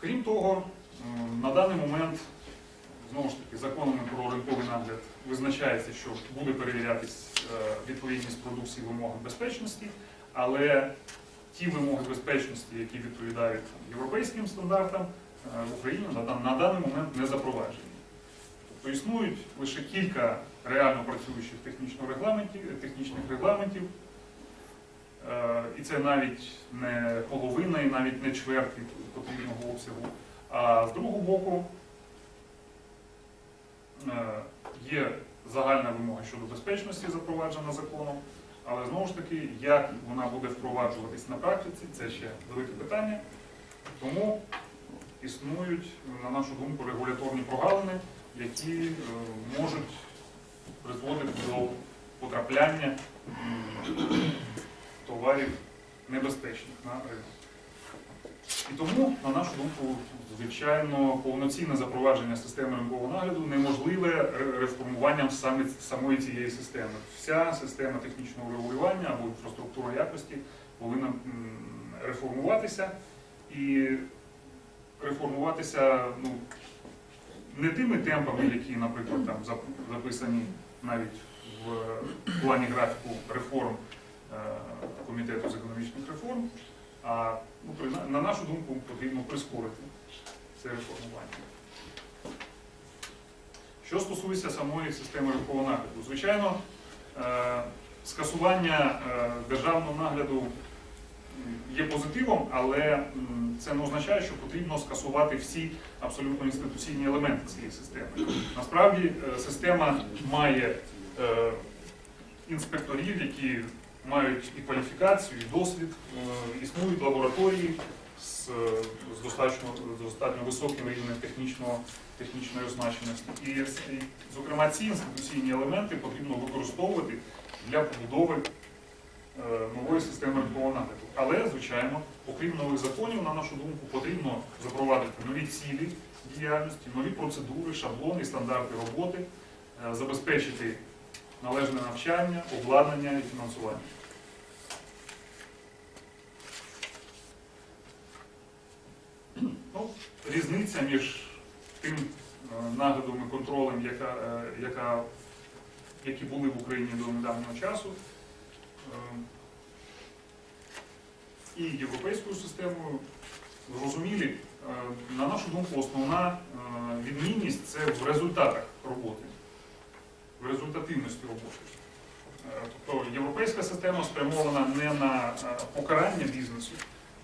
Крім того, на даний момент, знову ж таки, законами про ринковий нагляд визначається, що буде перевірятись е, відповідність продукції вимогам безпечності, але ті вимоги безпечності, які відповідають європейським стандартам, е, в Україні на, даний момент не запроваджені. Тобто існують лише кілька реально працюючих технічних регламентів, технічних регламентів, Е, і це навіть не половина і навіть не чверть потрібного обсягу. А з другого боку е, є загальна вимога щодо безпечності, запроваджена законом, але знову ж таки, як вона буде впроваджуватись на практиці, це ще велике питання. Тому існують, на нашу думку, регуляторні прогалини, які е, можуть призводити до потрапляння товарів небезпечних на ринок. І тому, на нашу думку, звичайно, повноцінне запровадження системи ринкового нагляду неможливе реформуванням саме самої цієї системи. Вся система технічного регулювання або інфраструктура якості повинна реформуватися і реформуватися ну, не тими темпами, які, наприклад, там записані навіть в плані графіку реформ Комітету з економічних реформ, а ну, на нашу думку потрібно прискорити це реформування. Що стосується самої системи ринкового нагляду, звичайно, е, скасування е, державного нагляду є позитивом, але це не означає, що потрібно скасувати всі абсолютно інституційні елементи цієї системи. Насправді е, система має е, інспекторів, які мають і кваліфікацію, і досвід, Е, існують лабораторії з, достатньо, достатньо високим рівнем технічного, технічної означеності. І, і, зокрема, ці інституційні елементи потрібно використовувати для побудови е, нової системи ринкового нагляду. Але, звичайно, окрім нових законів, на нашу думку, потрібно запровадити нові цілі діяльності, нові процедури, шаблони, стандарти роботи, е, забезпечити належне навчання, обладнання і фінансування. Ну, різниця між тим е, наглядом і контролем, яка, е, яка, які були в Україні до недавнього часу, е, і європейською системою, зрозумілі, на нашу думку, основна відмінність це в результатах роботи, в результативності роботи. Тобто європейська система спрямована не на покарання бізнесу,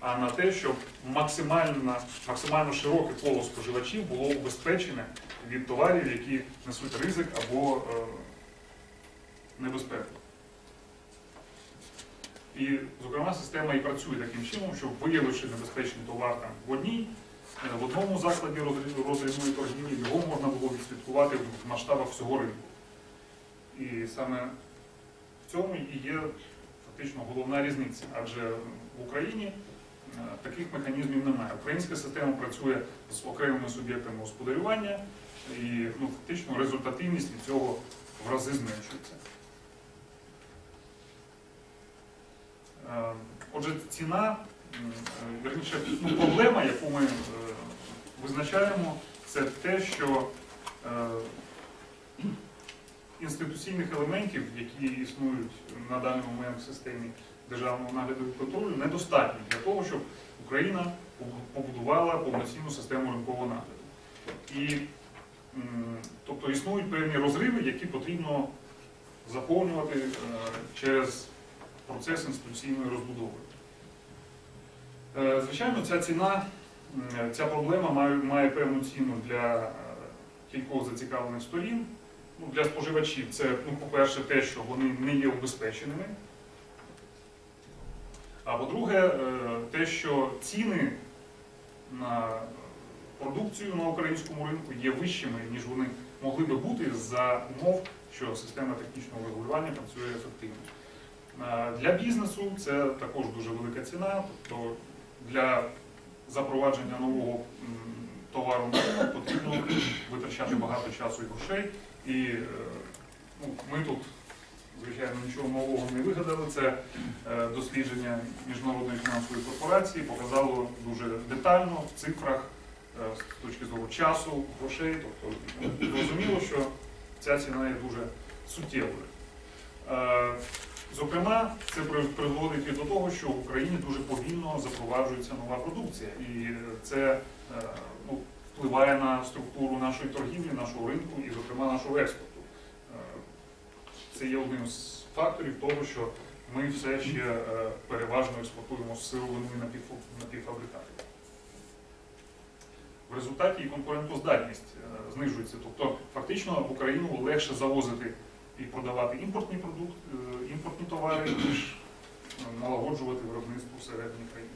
а на те, щоб максимально, максимально широке коло споживачів було убезпечене від товарів, які несуть ризик або е, небезпеку. І, зокрема, система і працює таким чином, щоб виявивши небезпечний товар там, в одній, е, в одному закладі розрізної торгівлі, його можна було відслідкувати в масштабах всього ринку. І саме в цьому і є фактично головна різниця, адже в Україні таких механізмів немає. Українська система працює з окремими суб'єктами господарювання, і ну, фактично результативність від цього в рази зменшується. Е, Отже, ціна, е, ну, проблема, яку ми е, визначаємо, це те, що е, інституційних елементів, які існують на даний момент в системі державного нагляду і контролю, недостатньо для того, щоб Україна побудувала повноцінну систему ринкового нагляду. І, тобто існують певні розриви, які потрібно заповнювати е, через процес інституційної розбудови. Е, Звичайно, ця ціна, ця проблема має, має певну ціну для е, кількох зацікавлених сторін. Ну, для споживачів це, ну, по-перше, те, що вони не є убезпеченими. А по-друге, е, те, що ціни на продукцію на українському ринку є вищими, ніж вони могли би бути за умов, що система технічного регулювання працює ефективно. Е, Для бізнесу це також дуже велика ціна, тобто для запровадження нового товару на ринок потрібно витрачати багато часу і грошей. І е, ну, ми тут, звичайно, нічого нового не вигадали. Це е, дослідження Міжнародної фінансової корпорації показало дуже детально в цифрах е, з точки зору часу, грошей. Тобто зрозуміло, що ця ціна є дуже суттєвою. Е, Зокрема, це при- призводить і до того, що в Україні дуже повільно запроваджується нова продукція, і це ну, впливає на структуру нашої торгівлі, нашого ринку і, зокрема, нашого експорту. Це є одним з факторів того, що ми все ще е, переважно експортуємо сировину і напівфу- напівфабрикати. В результаті і конкурентоздатність е, знижується. Тобто, фактично в Україну легше завозити і продавати імпортні продукти, е, імпортні товари, ніж налагоджувати виробництво всередині країни.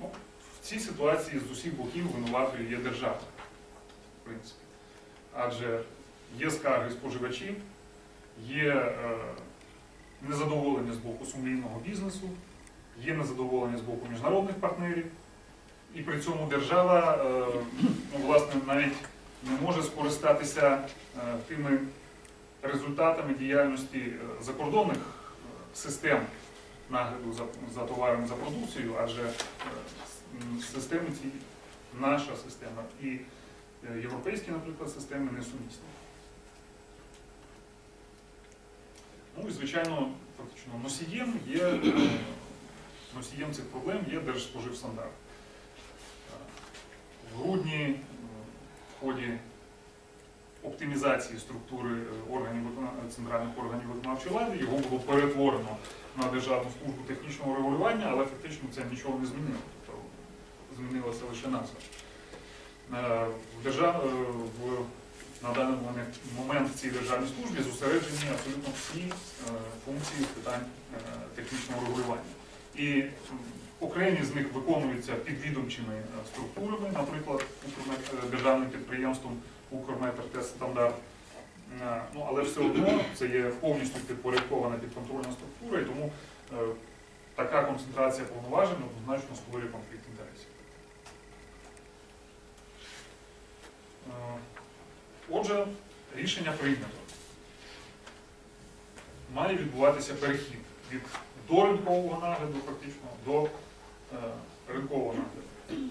Ну, в цій ситуації з усіх боків винуватою є держава, в принципі. Адже є скарги споживачів, є е, незадоволення з боку сумлінного бізнесу, є незадоволення з боку міжнародних партнерів, і при цьому держава е, ну, власне, навіть не може скористатися е, тими результатами діяльності закордонних систем нагляду за, за товарами за продукцією, адже системи ці наша система. І європейські, наприклад, системи несумісні. Ну і звичайно, фактично носієм є е, носієм цих проблем є Держспоживстандарт. Е, В грудні е, в ході оптимізації структури е, органів центральних органів виконавчої влади його було перетворено на Державну службу технічного регулювання, але фактично це нічого не змінило. Тобто змінилася лише назва. Е, В держав... е, в... На даний момент, в цій державній службі зосереджені абсолютно всі е, функції питань технічного регулювання. І окремі з них виконуються підвідомчими структурами, наприклад, державним підприємством Укрметртестстандарт. Ну, але все одно це є повністю підпорядкована підконтрольна структура, і тому така концентрація повноважень однозначно створює конфлікт інтересів. Е, Отже, рішення прийнято. Має відбуватися перехід від доринкового нагляду фактично до е, ринкового нагляду.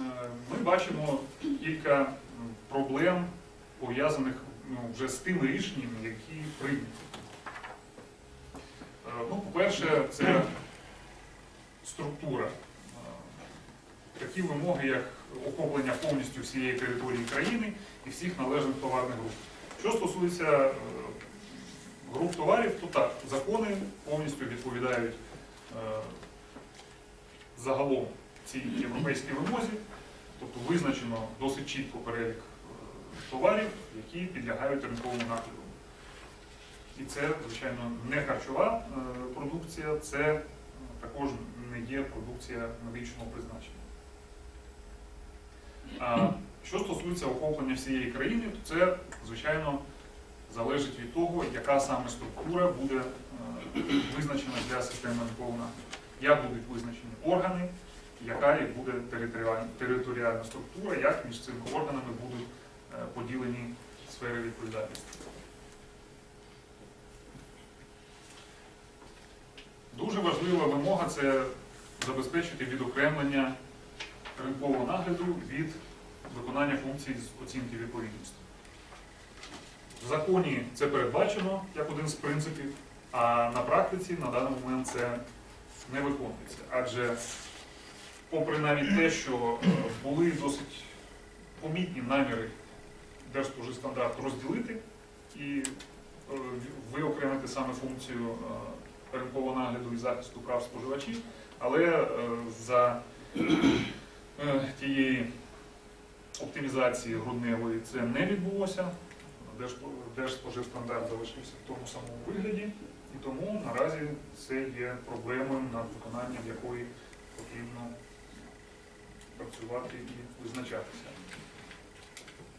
Е, Ми бачимо кілька проблем, пов'язаних ну, вже з тими рішеннями, які прийняті. Е, Ну, по-перше, це структура. Такі вимоги, як охоплення повністю всієї території країни і всіх належних товарних груп. Що стосується е, груп товарів, то так, закони повністю відповідають е, загалом цій європейській вимозі, тобто визначено досить чітко перелік е, товарів, які підлягають ринковому нагляду. І це, звичайно, не харчова е, продукція, це е, також не є продукція медичного призначення. Що стосується охоплення всієї країни, то це, звичайно, залежить від того, яка саме структура буде е, визначена для системи ринкового. Як будуть визначені органи, яка буде територіальна, структура, як між цими органами будуть поділені сфери відповідальності. Дуже важлива вимога це забезпечити відокремлення ринкового нагляду від виконання функцій з оцінки відповідності. В законі це передбачено як один з принципів, а на практиці на даний момент це не виконується. Адже, попри навіть те, що е, були досить помітні наміри Держспоживстандарт розділити і е, виокремити саме функцію е, ринкового нагляду і захисту прав споживачів, але е, за е, тієї оптимізації грудневої це не відбулося. Держспоживстандарт залишився в тому самому вигляді, і тому наразі це є проблемою, над виконанням якої потрібно працювати і визначатися.